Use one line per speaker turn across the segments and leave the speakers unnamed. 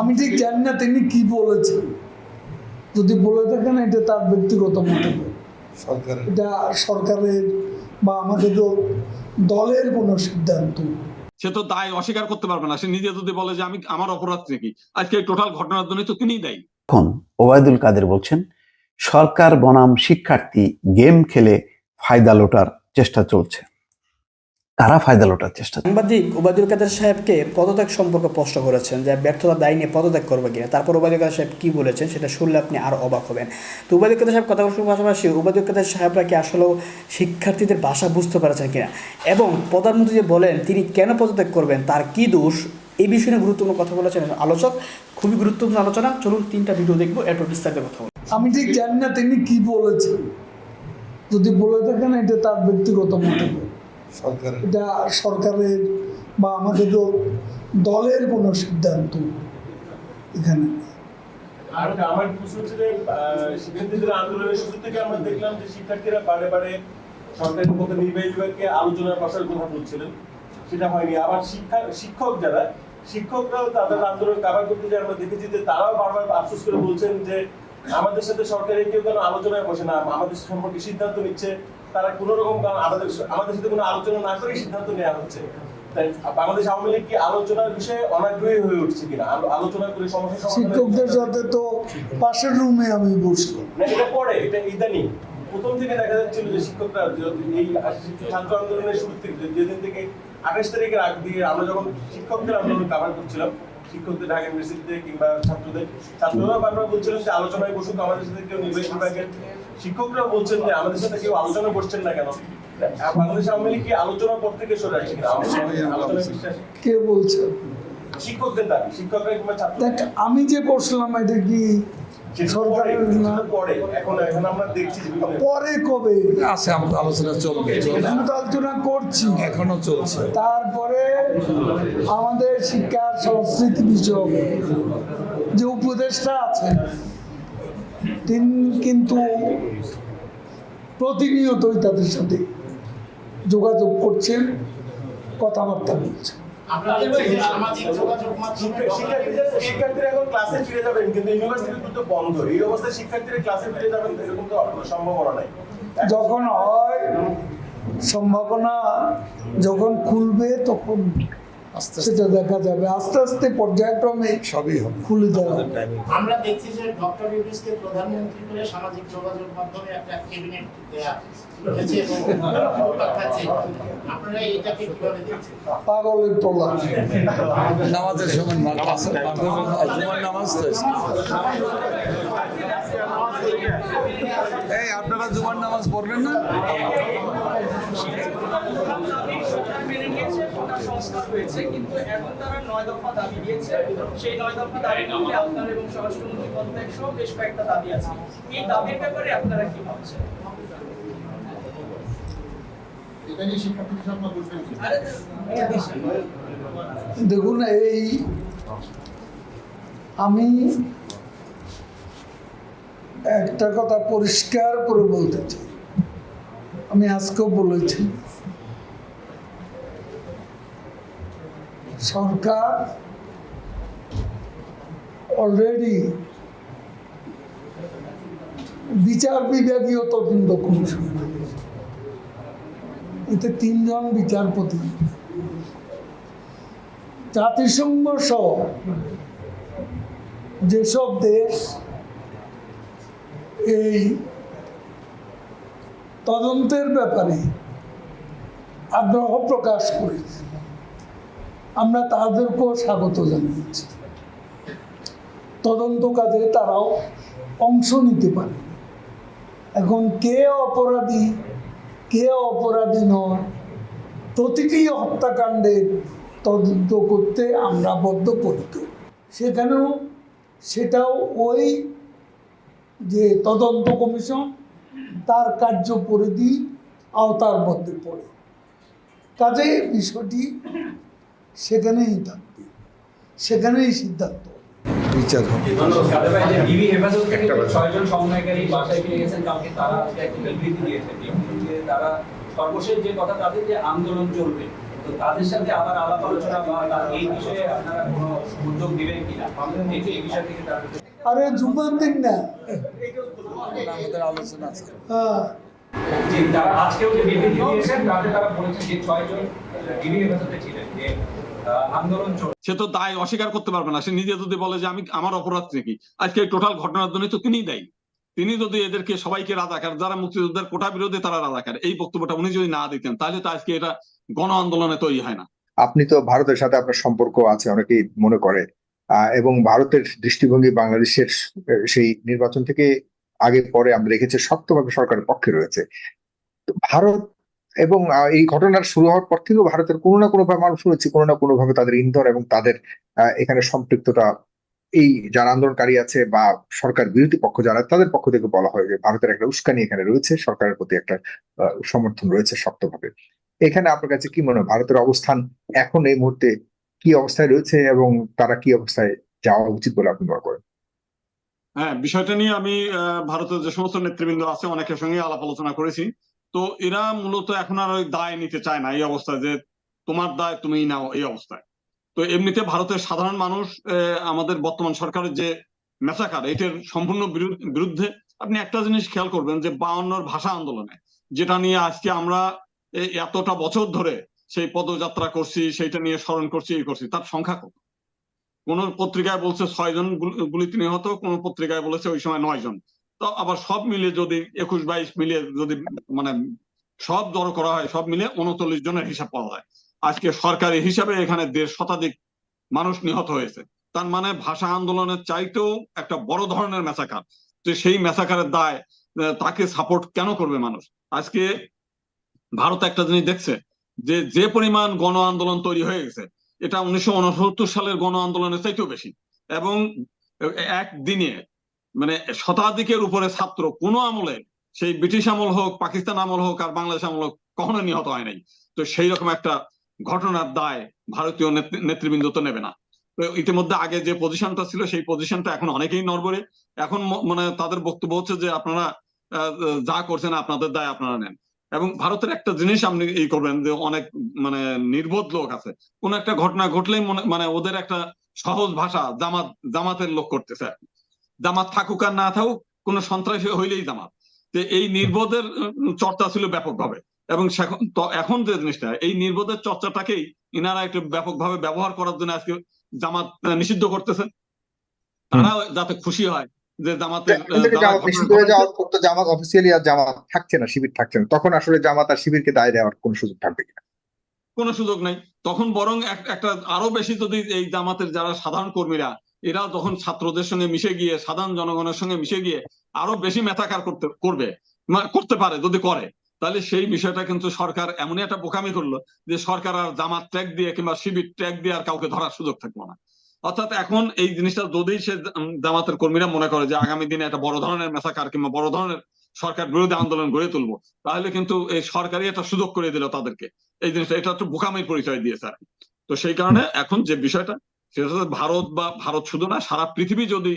আমি ঠিক জানি না তিনি কি বলেছেন। যদি বলে থাকেন এটা তার ব্যক্তিগত মন্তব্য।
সরকারের।
এটা সরকারের বা আমাদের দলের কোনো সিদ্ধান্ত।
সে তো দায় অস্বীকার করতে পারবে না। সে নিজে যদি বলে যে আমি আমার অপরাধ নাকি? আজকে এই টোটাল ঘটনার জন্য তো তিনিই দায়ী।
এখন ওবায়দুল কাদের বলছেন সরকার বনাম শিক্ষার্থী গেম খেলে ফায়দা লোটার চেষ্টা চলছে। তারা ফায়দা লোটার চেষ্টা
সাংবাদিক ওবায়দুল কাদের সাহেবকে পদত্যাগ সম্পর্কে প্রশ্ন করেছেন যে ব্যর্থতা দায় নিয়ে পদত্যাগ করবে কিনা। তারপর ওবায়দুল কাদের সাহেব কি বলেছেন সেটা শুনলে আপনি আরও অবাক হবেন। তো ওবায়দুল কাদের সাহেব কথা বলার পাশাপাশি ওবায়দুল কাদের সাহেবরা কি আসলেও শিক্ষার্থীদের ভাষা বুঝতে পারছেন কিনা? এবং প্রধানমন্ত্রী যে বলেন তিনি কেন পদত্যাগ করবেন তার কি দোষ? এই বিষয়ে নিয়ে গুরুত্বপূর্ণ কথা বলেছেন আলোচক। খুবই গুরুত্বপূর্ণ আলোচনা। চলুন তিনটা ভিডিও দেখব এরপর বিস্তারিত কথা বলব।
আমি ঠিক জানি না তিনি কি বলেছেন। যদি বলে থাকেন এটা তার ব্যক্তিগত মন্তব্য।
সরকারের
এটা সরকারের বা আমাদের দলের কোনো সিদ্ধান্ত এখানে
আর আমার প্রশ্ন হচ্ছে যে শিক্ষার্থীদের আন্দোলনের শুরু থেকে আমরা দেখলাম যে শিক্ষার্থীরা বারে বারে সরকারের পক্ষে নির্বাহী বিভাগকে আলোচনার বসার কথা বলছিলেন। সেটা হয়নি। আবার শিক্ষা শিক্ষক যারা শিক্ষকরাও তাদের আন্দোলন কাভার করতে যে আমরা দেখেছি যে তারাও বারবার আফসোস করে বলছেন যে আমাদের সাথে সরকারের কেউ কেন আলোচনায় বসে না। আমাদের সম্পর্কে সিদ্ধান্ত নিচ্ছে। তারা কোনো রকম কারণ আমাদের আমাদের সাথে কোনো আলোচনা না করেই সিদ্ধান্ত নেওয়া হচ্ছে। বাংলাদেশ আওয়ামী লীগ কি আলোচনার বিষয়ে অনাগ্রহী হয়ে উঠছে কিনা? আলোচনা করে সমস্যা
শিক্ষকদের সাথে তো পাশের রুমে আমি বসলাম।
না এটা পরে এটা ইদানিং। প্রথম থেকে দেখা যাচ্ছিল যে শিক্ষকরা এই ছাত্র আন্দোলনের শুরু থেকে যেদিন থেকে আঠাশ তারিখের আগ দিয়ে আমরা যখন শিক্ষকদের আন্দোলন কাভার করছিলাম শিক্ষকদের ঢাকা ইউনিভার্সিটিতে কিংবা ছাত্রদের ছাত্ররা বারবার বলছিলেন যে আলোচনায় বসুক আমাদের সাথে কেউ নির্বাহী বিভাগের শিক্ষকরা বলছেন যে আমাদের সাথে কেউ আলোচনা করছেন না কেন? বাংলাদেশ আওয়ামী লীগ কি আলোচনার পর থেকে সরে আসছে
কে বলছে?
শিক্ষকদের দাবি শিক্ষকরা কিংবা ছাত্র
আমি যে পড়ছিলাম এটা কি
পরে এখন এখন আমরা দেখছি যে বিভিন্ন
পরে কবে?
আছে আলোচনা চলবে চলবে।
আমি তো আলোচনা করছি।
এখনও চলছে।
তারপরে আমাদের শিক্ষা সংস্কৃতি বিষয়ক যে উপদেষ্টা আছেন তিনি কিন্তু প্রতিনিয়তই তাদের সাথে যোগাযোগ করছেন কথাবার্তা বলছেন।
শিক্ষার্থীরা এখন ক্লাসে ফিরে যাবেন কিন্তু ইউনিভার্সিটি কিন্তু বন্ধ। এই অবস্থায় শিক্ষার্থীরা ক্লাসে ফিরে যাবেন এরকম তো সম্ভাবনা নাই।
যখন হয় সম্ভাবনা যখন খুলবে তখন সেটা দেখা যাবে। আস্তে আস্তে পর্যায়ক্রমে
সবই হবে।
খুলে দেওয়া।
আমরা দেখছি যে ডক্টর ইউনুসকে প্রধানমন্ত্রী করে সামাজিক যোগাযোগ মাধ্যমে একটা ক্যাবিনেট দেয়া হয়েছে এবং পাঠাচ্ছে আপনারা এটাকে কীভাবে দেখছেন?
পাগলের তোলা।
নামাজের সময় নামাজ জুমার নামাজ তো এই আপনারা জুমার নামাজ পড়বেন না?
হয়েছে কিন্তু এখন তারা নয় দফা দাবি দিয়েছে। সেই নয় দফা মধ্যে আপনার এবং স্বরাষ্ট্রমন্ত্রী পদত্যাগ সহ বেশ কয়েকটা দাবি আছে। এই দাবির ব্যাপারে আপনারা কি ভাবছেন?
দেখুন এই আমি একটা কথা পরিষ্কার করে বলতে চাই। আমি আজকেও বলেছি সরকার অলরেডি বিচার বিভাগীয় তদন্ত কমিশন। এতে তিনজন বিচারপতি। জাতিসংঘ সহ যেসব দেশ এই তদন্তের ব্যাপারে আগ্রহ প্রকাশ করেছে। আমরা তাদেরকেও স্বাগত জানিয়েছি তদন্ত কাজে তারাও অংশ নিতে পারে। এখন কে অপরাধী কে অপরাধী নয় প্রতিটি হত্যাকাণ্ডের তদন্ত করতে আমরা বদ্ধপরিত সেখানেও সেটাও ওই যে তদন্ত কমিশন, তার কার্য পরিধি আওতার মধ্যে পড়ে। কাজে বিষয়টি সেখানেই থাকবে সেখানেই সিদ্ধান্ত।
বিচার হবে।
ডিবি হেফাজত থেকে ছয়জন সমন্বয়কারী বাসায় ফিরে গেছেন কালকে তারা আজকে একটা বিবৃতি দিয়েছে বিবৃতি দিয়ে তারা সর্বশেষ যে কথা তাদের যে আন্দোলন চলবে
তো তাদের সাথে আবার আলাপ আলোচনা বা এই বিষয়ে আপনারা কোনো উদ্যোগ কিনা? এই বিষয় থেকে
আরে জুম্মার দিন না।
আমাদের আলোচনা আছে।
হ্যাঁ।
যে তারা আজকেও যে বিবৃতি দিয়েছেন তাতে তারা বলেছেন যে ছয়জন ডিবি হেফাজতে ছিলেন আন্দোলন
সে তো দায় অস্বীকার করতে পারবে না। সে নিজে যদি বলে যে আমি আমার অপরাধ কি আজকে এই টোটাল ঘটনার জন্য তো তিনিই দায়ী। তিনি যদি এদেরকে সবাইকে রাজাকার যারা মুক্তিযোদ্ধার কোটা বিরোধী তারা রাজাকার এই বক্তব্যটা উনি যদি না দিতেন তাহলে তো আজকে এটা গণ আন্দোলনে তৈরি হয় না।
আপনি তো ভারতের সাথে আপনার সম্পর্ক আছে অনেকেই মনে করে। আহ, এবং ভারতের দৃষ্টিভঙ্গি বাংলাদেশের সেই নির্বাচন থেকে আগে পরে আমরা দেখেছি শক্তভাবে সরকারের পক্ষে রয়েছে। তো ভারত এবং এই ঘটনার শুরু হওয়ার পর থেকেও ভারতের কোনো না কোনো মানুষ শুনেছি কোনো না কোনো ভাবে তাদের ইন্ধন এবং তাদের এখানে সম্পৃক্ততা, এই যারা আন্দোলনকারী আছে বা সরকার বিরোধী পক্ষ যারা, তাদের পক্ষ থেকে বলা হয় যে ভারতের একটা উস্কানি এখানে রয়েছে, সরকারের প্রতি একটা সমর্থন রয়েছে শক্তভাবে। এখানে আপনার কাছে কি মনে হয়, ভারতের অবস্থান এখন এই মুহূর্তে কি অবস্থায় রয়েছে এবং তারা কি অবস্থায় যাওয়া উচিত বলে আপনি মনে করেন?
হ্যাঁ বিষয়টা নিয়ে আমি ভারতের যে সমস্ত নেতৃবৃন্দ আছে, অনেকের সঙ্গে আলাপ আলোচনা করেছি। তো এরা মূলত এখন আর ওই দায় নিতে চায় না, এই অবস্থায় যে তোমার দায় তুমিই নাও এই অবস্থায়। তো এমনিতে ভারতের সাধারণ মানুষ আমাদের বর্তমান সরকারের যে মেসাকার, এটার সম্পূর্ণ বিরুদ্ধে আপনি একটা জিনিস খেয়াল করবেন যে বায়ান্নর ভাষা আন্দোলনে, যেটা নিয়ে আজকে আমরা এতটা বছর ধরে সেই পদযাত্রা করছি, সেইটা নিয়ে স্মরণ করছি, এই করছি, তার সংখ্যা কত? কোন পত্রিকায় বলছে ছয় জন গুল- গুলিতে নিহত, কোন পত্রিকায় বলেছে ওই সময় নয় জন তো আবার সব মিলে যদি একুশ, বাইশ মিলিয়ে যদি মানে সব জড়ো করা হয়, সব মিলে উনচল্লিশ জনের হিসাব পাওয়া যায়। আজকে সরকারি হিসাবে এখানে দেড় শতাধিক মানুষ নিহত হয়েছে। তার মানে ভাষা আন্দোলনের চাইতেও একটা বড় ধরনের মেসাকার। যে সেই মেসাকারের দায় তাকে সাপোর্ট কেন করবে মানুষ? আজকে ভারত একটা জিনিস দেখছে, যে যে পরিমাণ গণ আন্দোলন তৈরি হয়ে গেছে, এটা উনিশশো উনসত্তর সালের গণ আন্দোলনের চাইতেও বেশি। এবং একদিনে মানে শতাধিকের উপরে ছাত্র, কোনো আমলে, সেই ব্রিটিশ আমল হোক, পাকিস্তান আমল হোক আর বাংলাদেশ আমল হোক কখনো নিহত হয় নাই। তো সেই রকম একটা ঘটনার দায় ভারতীয় নেতৃবৃন্দ তো নেবে না। ইতিমধ্যে আগে যে পজিশনটা ছিল, সেই পজিশনটা এখন অনেকেই নড়বড়ে। এখন মানে তাদের বক্তব্য হচ্ছে যে আপনারা যা করছেন আপনাদের দায় আপনারা নেন। এবং ভারতের একটা জিনিস আপনি এই করবেন যে অনেক মানে নির্বোধ লোক আছে। কোন একটা ঘটনা ঘটলেই মনে মানে ওদের একটা সহজ ভাষা জামাত, জামাতের লোক করতেছে। জামাত থাকুক আর না থাকুক কোন সন্ত্রাসী হইলেই জামাত। যে এই নির্বোধের চর্চা ছিল ব্যাপকভাবে। এবং এখন যে জিনিসটা এই নির্বোধের চর্চাটাকেই ইনারা একটু ব্যাপকভাবে ব্যবহার করার জন্য আজকে জামাত নিষিদ্ধ করতেছে। তারা যাতে খুশি হয় যে জামাতের
হয়ে জামাত অফিসিয়ালি আর জামাত থাকছে না শিবির থাকছে না। তখন আসলে জামাত আর শিবিরকে দায় দেওয়ার কোনো সুযোগ থাকবে কিনা?
কোনো সুযোগ নাই। তখন বরং একটা আরও বেশি যদি এই জামাতের যারা সাধারণ কর্মীরা এরা তখন ছাত্রদের সঙ্গে মিশে গিয়ে, সাধারণ জনগণের সঙ্গে মিশে গিয়ে আরও বেশি মেথাকার করতে, করবে করতে পারে, যদি করে, তাহলে সেই বিষয়টা কিন্তু সরকার এমনই একটা বোকামি করল যে সরকার আর জামাত ট্যাগ দিয়ে কিংবা শিবির ট্যাগ দিয়ে আর কাউকে ধরার সুযোগ থাকল না অর্থাৎ এখন এই জিনিসটা যদি সে জামাতের কর্মীরা মনে করে যে আগামী দিনে একটা বড় ধরনের মেসাকার কিংবা বড় ধরনের সরকার বিরোধী আন্দোলন গড়ে তুলবো, তাহলে কিন্তু এই সরকারই একটা সুযোগ করে দিল তাদেরকে এই জিনিসটা, এটা একটু বোকামির পরিচয় দিয়েছে আর। তো সেই কারণে এখন যে বিষয়টা সেটা ভারত বা ভারত শুধু না, সারা পৃথিবী যদি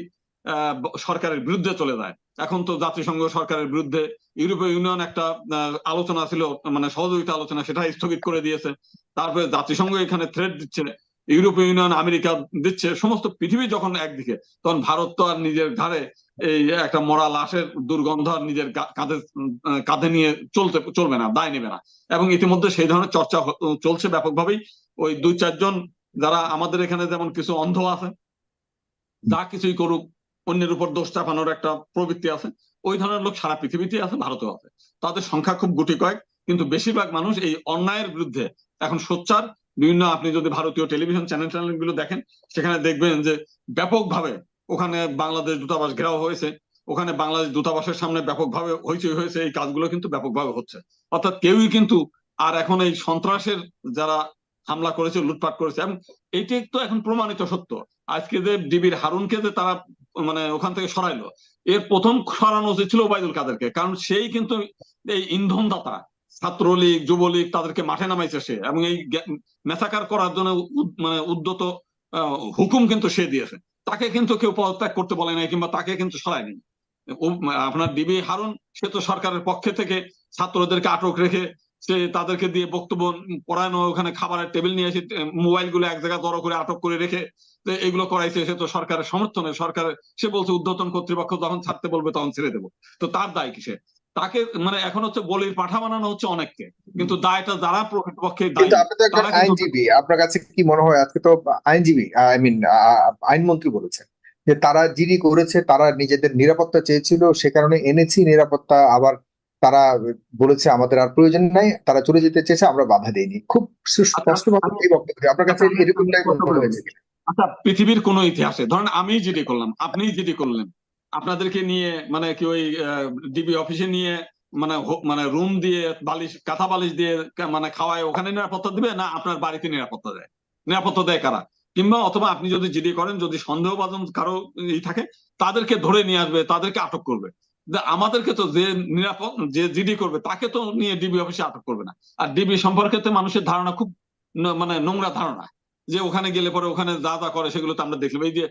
সরকারের বিরুদ্ধে চলে যায়। এখন তো জাতিসংঘ সরকারের বিরুদ্ধে ইউরোপীয় ইউনিয়ন একটা আলোচনা ছিল মানে সহযোগিতা আলোচনা, সেটা স্থগিত করে দিয়েছে। তারপরে জাতিসংঘ এখানে থ্রেড দিচ্ছে, ইউরোপীয় ইউনিয়ন, আমেরিকা দিচ্ছে, সমস্ত পৃথিবী যখন একদিকে, তখন ভারত তো আর নিজের ঘাড়ে এই একটা মরা লাশের দুর্গন্ধ আর নিজের কাঁধে কাঁধে নিয়ে চলতে, চলবে না, দায় নেবে না। এবং ইতিমধ্যে সেই ধরনের চর্চা চলছে ব্যাপকভাবেই। ওই দুই চারজন যারা আমাদের এখানে যেমন কিছু অন্ধ আছে, যা কিছুই করুক, অন্যের উপর দোষ চাপানোর একটা প্রবৃত্তি আছে, ওই ধরনের লোক সারা পৃথিবীতেই আছে, ভারতেও আছে। তাদের সংখ্যা খুব গুটি কয়েক, কিন্তু বেশিরভাগ মানুষ এই অন্যায়ের বিরুদ্ধে। এখন সোচ্চার, বিভিন্ন আপনি যদি ভারতীয় টেলিভিশন চ্যানেল চ্যানেলগুলো দেখেন, সেখানে দেখবেন যে ব্যাপকভাবে ওখানে বাংলাদেশ দূতাবাস ঘেরাও হয়েছে, ওখানে বাংলাদেশ দূতাবাসের সামনে ব্যাপকভাবে হইচই হয়েছে, এই কাজগুলো কিন্তু ব্যাপকভাবে হচ্ছে। অর্থাৎ কেউই কিন্তু আর এখন এই সন্ত্রাসের যারা হামলা করেছে, লুটপাট করেছে। এবং এইটাই তো এখন প্রমাণিত সত্য। আজকে যে ডিবির হারুনকে যে তারা মানে ওখান থেকে সরাইলো, এর প্রথম সরানো উচিত ছিল ওবায়দুল কাদেরকে। কারণ সেই কিন্তু এই ইন্ধনদাতা, ছাত্রলীগ, যুবলীগ তাদেরকে মাঠে নামাইছে সে। এবং এই মেসাকার করার জন্য মানে উদ্যত হুকুম কিন্তু সে দিয়েছে। তাকে কিন্তু কেউ পদত্যাগ করতে বলে নাই কিংবা তাকে কিন্তু সরায়নি। আপনার ডিবি হারুন, সে তো সরকারের পক্ষে থেকে ছাত্রদেরকে আটক রেখে সে তাদেরকে দিয়ে বক্তব্য পড়ানো ওখানে খাবারের টেবিল নিয়ে এসে মোবাইলগুলো এক জায়গায় জড়ো করে আটক করে রেখে তো এগুলো করাইছে। সে তো সরকারের সমর্থনে সরকারের সে বলছে উদ্যতন কর্তৃপক্ষ যখন ছাড়তে বলবে তখন ছেড়ে দেবো। তো তার দায় কিসে? তাকে মানে এখন হচ্ছে বলির পাঠা বানানো হচ্ছে অনেককে কিন্তু দায়টা যারা প্রকৃতপক্ষে
আইনজীবী আপনার কাছে কি মনে হয় আজকে তো আইনজীবী আই মিন আইনমন্ত্রী বলেছেন যে তারা জিডি করেছে তারা নিজেদের নিরাপত্তা চেয়েছিল সে কারণে এনেছি নিরাপত্তা আবার তারা বলেছে আমাদের আর প্রয়োজন নাই তারা চলে যেতে চেয়েছে আমরা বাধা দেইনি। খুব স্পষ্টভাবে এই বক্তব্য আপনার কাছে এরকমটাই মনে হয়েছে
আচ্ছা পৃথিবীর কোন ইতিহাসে ধরেন আমি জিডি করলাম আপনি জিডি করলেন আপনাদেরকে নিয়ে মানে কি ওই ডিবি অফিসে নিয়ে মানে মানে রুম দিয়ে বালিশ কাঁথা বালিশ দিয়ে মানে খাওয়ায় ওখানে নিরাপত্তা দিবে না আপনার বাড়িতে নিরাপত্তা দেয়? নিরাপত্তা দেয় কারা? কিংবা অথবা আপনি যদি জিডি করেন যদি সন্দেহভাজন কারও ই থাকে তাদেরকে ধরে নিয়ে আসবে তাদেরকে আটক করবে। আমাদেরকে তো যে নিরাপদ, যে জিডি করবে, তাকে তো নিয়ে ডিবি অফিসে আটক করবে না। আর ডিবি সম্পর্কে তো মানুষের ধারণা খুব মানে নোংরা ধারণা, যে ওখানে গেলে পরে ওখানে যা যা করে সেগুলো তো আমরা দেখলাম। এই যে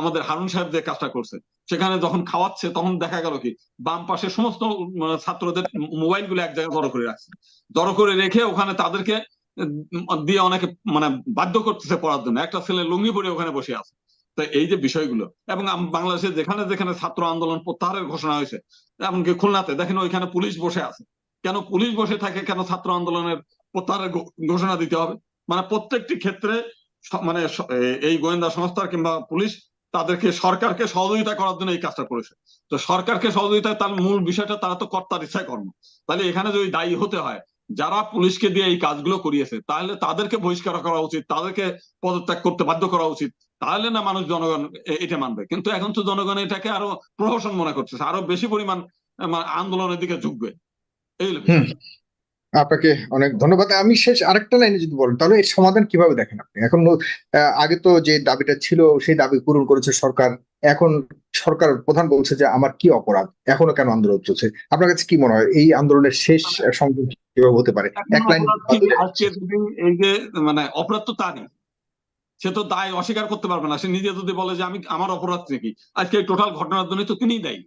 আমাদের হারুন সাহেব যে কাজটা করছে, সেখানে যখন খাওয়াচ্ছে তখন দেখা গেল কি, বাম পাশে সমস্ত ছাত্রদের মোবাইলগুলো এক জায়গায় জড়ো করে রাখছে। জড়ো করে রেখে ওখানে তাদেরকে দিয়ে অনেকে মানে বাধ্য করতেছে পড়ার জন্য। একটা ছেলে লুঙ্গি পরে ওখানে বসে আছে। তো এই যে বিষয়গুলো, এবং বাংলাদেশে যেখানে যেখানে ছাত্র আন্দোলন প্রত্যাহারের ঘোষণা হয়েছে, এমনকি খুলনাতে, দেখেন ওইখানে পুলিশ বসে আছে। কেন পুলিশ বসে থাকে, কেন ছাত্র আন্দোলনের প্রত্যাহারের ঘোষণা দিতে হবে? মানে প্রত্যেকটি ক্ষেত্রে মানে এই গোয়েন্দা সংস্থা কিংবা পুলিশ তাদেরকে সরকারকে সহযোগিতা করার জন্য এই কাজটা করেছে। তো সরকারকে সহযোগিতা, তার মূল বিষয়টা তারা তো কর্তার ইচ্ছায় কর্ম। তাহলে এখানে যদি দায়ী হতে হয়, যারা পুলিশকে দিয়ে এই কাজগুলো করিয়েছে, তাহলে তাদেরকে বহিষ্কার করা উচিত, তাদেরকে পদত্যাগ করতে বাধ্য করা উচিত। তাহলে না মানুষ জনগণ এটা মানবে। কিন্তু এখন তো জনগণ এটাকে আরও প্রহসন মনে করতেছে আরও বেশি পরিমাণ আন্দোলনের দিকে ঝুঁকবে। এই
আপনাকে অনেক ধন্যবাদ। আমি শেষ আরেকটা লাইনে যদি বলেন তাহলে এর সমাধান কীভাবে দেখেন আপনি? এখন আগে তো যে দাবিটা ছিল সেই দাবি পূরণ করেছে সরকার। এখন সরকার প্রধান বলছে যে আমার কি অপরাধ? এখনও কেন আন্দোলন চলছে? আপনার কাছে কি মনে হয়? এই আন্দোলনের শেষ সংযোগ কীভাবে হতে পারে? এক লাইন
এই যে মানে অপরাধ তো তারই সে তো দায় অস্বীকার করতে পারবে না। সে নিজে যদি বলে যে আমি, আমার অপরাধ কি আজকে এই টোটাল ঘটনার জন্য তো তিনিই দায়ী।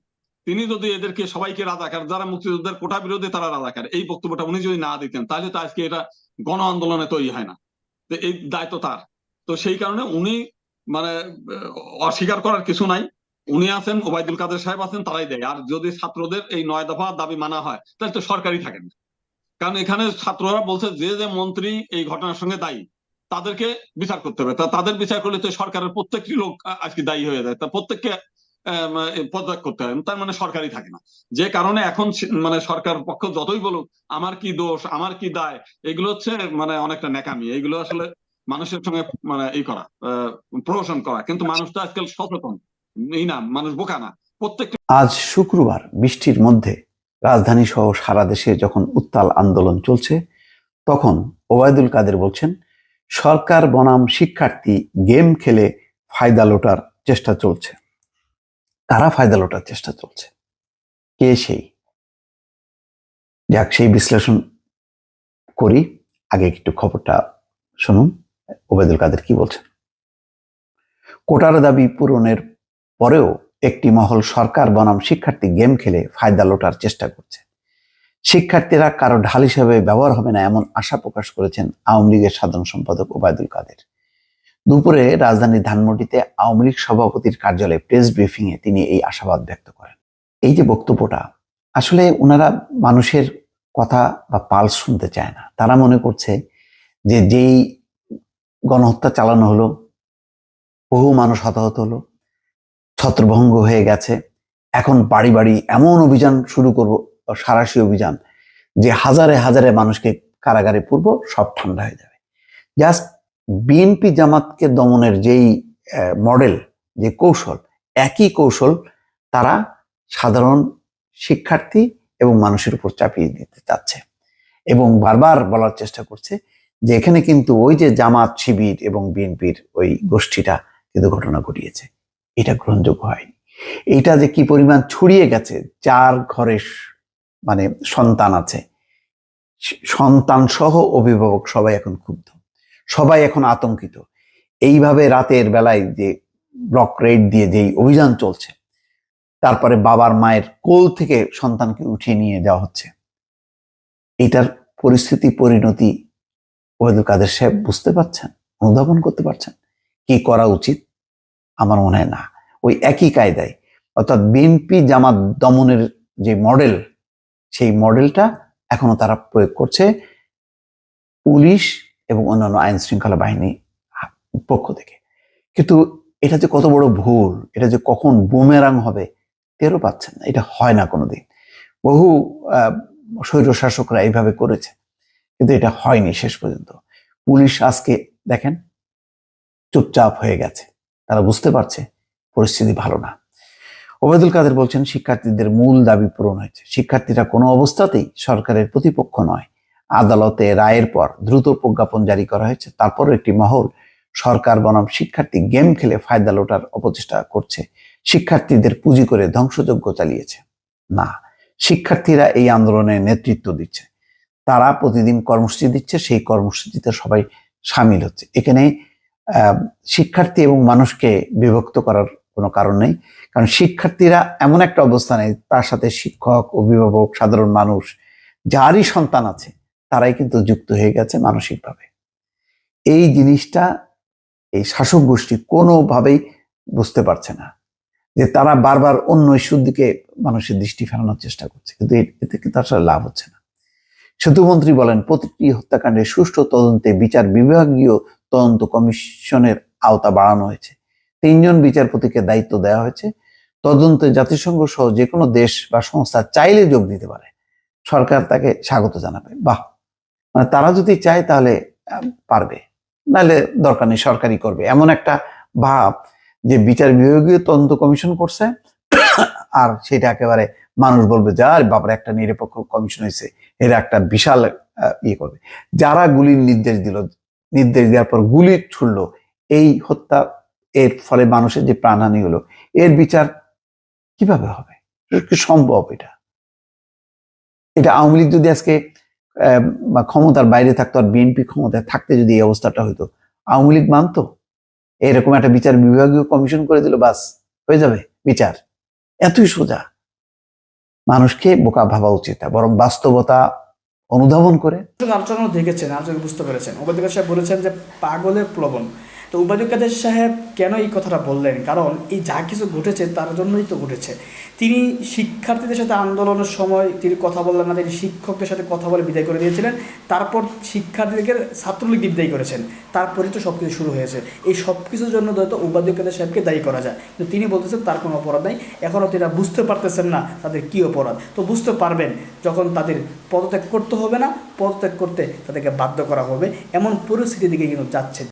তিনি যদি এদেরকে সবাইকে রাজাকার, যারা মুক্তিযোদ্ধার কোটা বিরোধী তারা রাজাকার। এই বক্তব্যটা উনি যদি না দিতেন, তাহলে তো আজকে এটা গণ আন্দোলনে তৈরি হয় না। এই দায় তো তার। তো সেই কারণে উনি মানে অস্বীকার করার কিছু নাই। উনি আছেন, ওবায়দুল কাদের সাহেব আছেন, তারাই দেয়। আর যদি ছাত্রদের এই নয় দফা দাবি মানা হয়, তাহলে তো সরকারই থাকেন। কারণ এখানে ছাত্ররা বলছে, যে যে মন্ত্রী এই ঘটনার সঙ্গে দায়ী তাদেরকে বিচার করতে হবে। তাদের বিচার করলে তো সরকারের প্রত্যেকটি লোক আজকে দায়ী হয়ে যায়। তা প্রত্যেককে পদত্যাগ করতে হয়। তার মানে সরকারই থাকে না। যে কারণে এখন মানে সরকার পক্ষ যতই বলুক, আমার কি দোষ, আমার কি দায়, এগুলো হচ্ছে মানে অনেকটা ন্যাকামি। এগুলো আসলে মানুষের সঙ্গে মানে ই করা প্রহসন করা। কিন্তু মানুষ তো আজকাল সচেতন। এই না, মানুষ বোকা না। প্রত্যেক
আজ শুক্রবার বৃষ্টির মধ্যে রাজধানী সহ সারা দেশে যখন উত্তাল আন্দোলন চলছে, তখন ওবায়দুল কাদের বলছেন সরকার বনাম শিক্ষার্থী গেম খেলে ফায়দা লোটার চেষ্টা চলছে। কারা ফায়দা লোটার চেষ্টা চলছে? কে সেই? যাক, সেই বিশ্লেষণ করি। আগে একটু খবরটা শুনুন। ওবেদুল কাদের কি বলছেন? কোটার দাবি পূরণের পরেও একটি মহল সরকার বনাম শিক্ষার্থী গেম খেলে ফায়দা লোটার চেষ্টা করছে। শিক্ষার্থীরা কারও ঢাল হিসেবে ব্যবহার হবে না এমন আশা প্রকাশ করেছেন আওয়ামী লীগের সাধারণ সম্পাদক ওবায়দুল কাদের। দুপুরে রাজধানীর ধানমন্ডিতে আওয়ামী লীগ সভাপতির কার্যালয়ে প্রেস ব্রিফিং এ তিনি এই আশাবাদ ব্যক্ত করেন। এই যে বক্তব্যটা, আসলে ওনারা মানুষের কথা বা পালস শুনতে চায় না। তারা মনে করছে যে যেই গণহত্যা চালানো হলো, বহু মানুষ হতাহত হলো, ছত্রভঙ্গ হয়ে গেছে, এখন বাড়ি বাড়ি এমন অভিযান শুরু করব সারাশি অভিযান যে হাজারে হাজারে মানুষকে কারাগারে পূর্ব সব ঠান্ডা হয়ে যাবে। জাস্ট বিএনপি জামাতকে দমনের যেই মডেল যে কৌশল, একই কৌশল তারা সাধারণ শিক্ষার্থী এবং মানুষের উপর চাপিয়ে দিতে চাচ্ছে। এবং বারবার বলার চেষ্টা করছে যে এখানে কিন্তু ওই যে জামাত শিবির এবং বিএনপির ওই গোষ্ঠীটা কিন্তু ঘটনা ঘটিয়েছে। এটা গ্রহণযোগ্য হয়নি। এটা যে কি পরিমাণ ছড়িয়ে গেছে, যার ঘরে স- মানে সন্তান আছে। সন্তান সহ অভিভাবক সবাই এখন ক্ষুব্ধ। সবাই এখন আতঙ্কিত। এইভাবে রাতের বেলায় যে ব্লক রেড দিয়ে যেই অভিযান চলছে, তারপরে বাবার মায়ের কোল থেকে সন্তানকে উঠিয়ে নিয়ে যাওয়া হচ্ছে। এটার পরিস্থিতি, পরিণতি ওবায়দুল কাদের সাহেব বুঝতে পারছেন? অনুধাবন করতে পারছেন? কি করা উচিত? আমার মনে হয় না। ওই একই কায়দায়। অর্থাৎ বিএনপি জামাত দমনের যে মডেল সেই মডেলটা এখনও তারা প্রয়োগ করছে পুলিশ এবং অন্যান্য আইন শৃঙ্খলা বাহিনী পক্ষ থেকে। কিন্তু এটা যে কত বড় ভুল এটা যে কখন বুমেরাং হবে টেরও পাচ্ছেন না এটা হয় না কোনোদিন। বহু আহ, স্বৈর শাসকরা এইভাবে করেছে কিন্তু এটা হয়নি শেষ পর্যন্ত। পুলিশ আজকে দেখেন চুপচাপ হয়ে গেছে তারা বুঝতে পারছে পরিস্থিতি ভালো না। ওবায়দুল কাদের বলছেন, শিক্ষার্থীদের মূল দাবি পূরণ হয়েছে। শিক্ষার্থীরা কোনো অবস্থাতেই সরকারের প্রতিপক্ষ নয়। আদালতে রায়ের পর দ্রুত প্রজ্ঞাপন জারি করা হয়েছে। তারপরও একটি মহল সরকার বনাম শিক্ষার্থী গেম খেলে ফায়দা লোটার অপচেষ্টা করছে। শিক্ষার্থীদের পুঁজি করে ধ্বংসযজ্ঞ চালিয়েছে। না, শিক্ষার্থীরা এই আন্দোলনে নেতৃত্ব দিচ্ছে। তারা প্রতিদিন কর্মসূচি দিচ্ছে, সেই কর্মসূচিতে সবাই সামিল হচ্ছে। এখানে শিক্ষার্থী এবং মানুষকে বিভক্ত করার কোনো কারণ নেই। কারণ শিক্ষার্থীরা এমন একটা অবস্থানে, তার সাথে শিক্ষক, অভিভাবক, সাধারণ মানুষ, যারই সন্তান আছে, তারাই কিন্তু যুক্ত হয়ে গেছে মানসিকভাবে। এই জিনিসটা এই শাসক গোষ্ঠী কোনোভাবেই বুঝতে পারছে না, যে তারা বারবার অন্য ইস্যুর দিকে মানুষের দৃষ্টি ফেরানোর চেষ্টা করছে, কিন্তু এতে কিন্তু আসলে লাভ হচ্ছে না। সেতুমন্ত্রী বলেন, প্রতিটি হত্যাকাণ্ডের সুষ্ঠু তদন্তে বিচার বিভাগীয় তদন্ত কমিশনের আওতা বাড়ানো হয়েছে। তিনজন বিচারপতিকে দায়িত্ব দেওয়া হয়েছে। তদন্তে জাতিসংঘ সহ যে কোনো দেশ বা সংস্থা চাইলে যোগ দিতে পারে। সরকার তাকে স্বাগত জানাবে। বাহ! মানে তারা যদি চায় তাহলে পারবে। নাহলে দরকার নেই, সরকারই করবে। এমন একটা ভাব যে বিচার বিভাগীয় তদন্ত কমিশন করছে, আর সেটা একেবারে মানুষ বলবে যে বাবার একটা নিরপেক্ষ কমিশন হয়েছে। এরা একটা বিশাল ইয়ে করবে। যারা গুলির নির্দেশ দিল, নির্দেশ দেওয়ার পর গুলি ছুড়লো, এই হত্যা এর ফলে মানুষের যে প্রাণহানি হলো এর বিচার কীভাবে হবে? সম্ভব এটা? এটা আওয়ামী লীগ যদি আজকে ক্ষমতার বাইরে থাকতো আর বিএনপি ক্ষমতায় থাকতে যদি এই অবস্থাটা হইতো, আওয়ামী লীগ মানতো? এরকম একটা বিচার বিভাগীয় কমিশন করে দিল, বাস, হয়ে যাবে বিচার। এতই সোজা। মানুষকে বোকা ভাবা উচিত, বরং বাস্তবতা অনুধাবন করে।
আলোচনা দেখেছেন আলোচনা বুঝতে পেরেছেন। কাদের সাহেব বলেছেন যে পাগলের প্লবন তো উবায়দুল কাদের সাহেব কেন এই কথাটা বললেন? কারণ এই যা কিছু ঘটেছে তার জন্যই তো ঘটেছে। তিনি শিক্ষার্থীদের সাথে আন্দোলনের সময় তিনি কথা বললেন না, তিনি শিক্ষকদের সাথে কথা বলে বিদায় করে দিয়েছিলেন। তারপর শিক্ষার্থীদেরকে ছাত্রলীগ বিদায় করেছেন। তারপরে তো সব কিছু শুরু হয়েছে। এই সব কিছুর জন্য হয়তো উবায়দুল কাদের সাহেবকে দায়ী করা যায়। কিন্তু তিনি বলতেছেন তার কোনো অপরাধ নাই। এখনও তিনি বুঝতে পারতেছেন না তাদের কী অপরাধ। তো বুঝতে পারবেন, যখন তাদের পদত্যাগ করতে হবে না, পদত্যাগ করতে তাদেরকে বাধ্য করা হবে। এমন পরিস্থিতির দিকে কিন্তু যাচ্ছে।